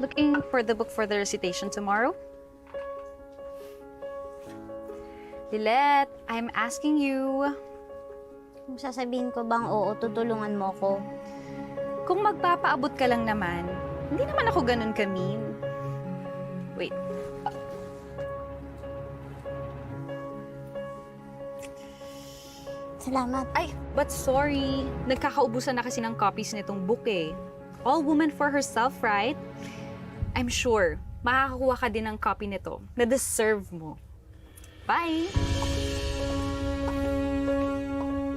looking for the book for the recitation tomorrow? Lilette, I'm asking you, Kung sasabihin ko bang oo, tutulungan mo ko. kung magpapaabot ka lang naman, hindi naman ako ganun ka-mean. Wait, Salamat. ay, but sorry. Nagkakaubusan na kasi ng copies nitong book eh. All woman for herself, right? I'm sure, makakakuha ka din ng copy nito na deserve mo. Bye!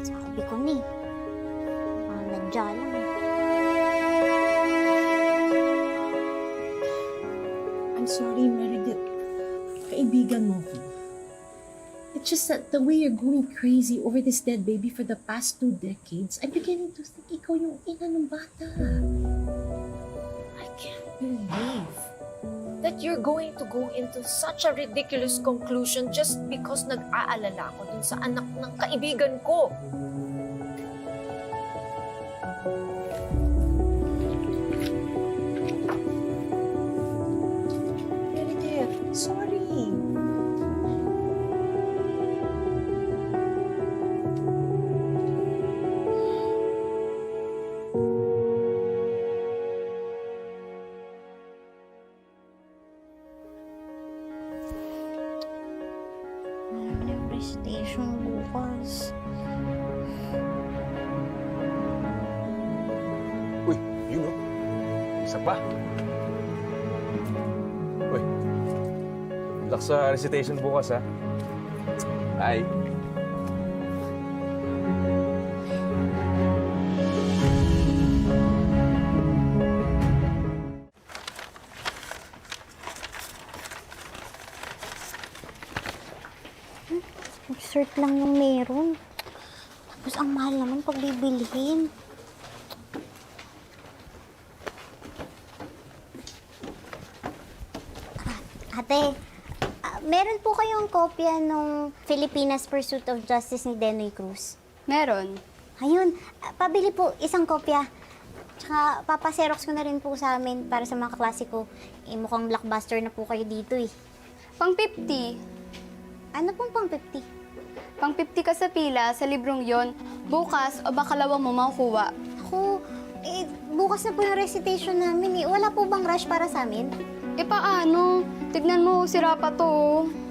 Sabi ko ni. Mga nadya lang. I'm sorry, Meredith. Kaibigan mo ko. It's just that the way you're going crazy over this dead baby for the past two decades, I'm beginning to think ikaw yung ina ng bata. I can't believe that you're going to go into such a ridiculous conclusion just because nag-aalala ko dun sa anak ng kaibigan ko. Meredith, sorry. Pa. Uy. Good sa recitation bukas, ha? Bye. Insert lang yung meron. Tapos ang mahal naman pag bibilihin. Ate, ah, meron po kayong kopya nung Filipinas Pursuit of Justice ni Denoy Cruz? Meron. Ayun, ah, pabili po isang kopya. Tsaka papaserox ko na rin po sa amin para sa mga kaklase ko. Eh, mukhang blockbuster na po kayo dito eh. Pang 50. Ano pong pang 50? Pang 50 ka sa pila sa librong yon. Bukas o bakalawa mo makukuha. Ako, eh, bukas na po yung recitation namin eh. Wala po bang rush para sa amin? E paano? Tignan mo, sira pa to. oh.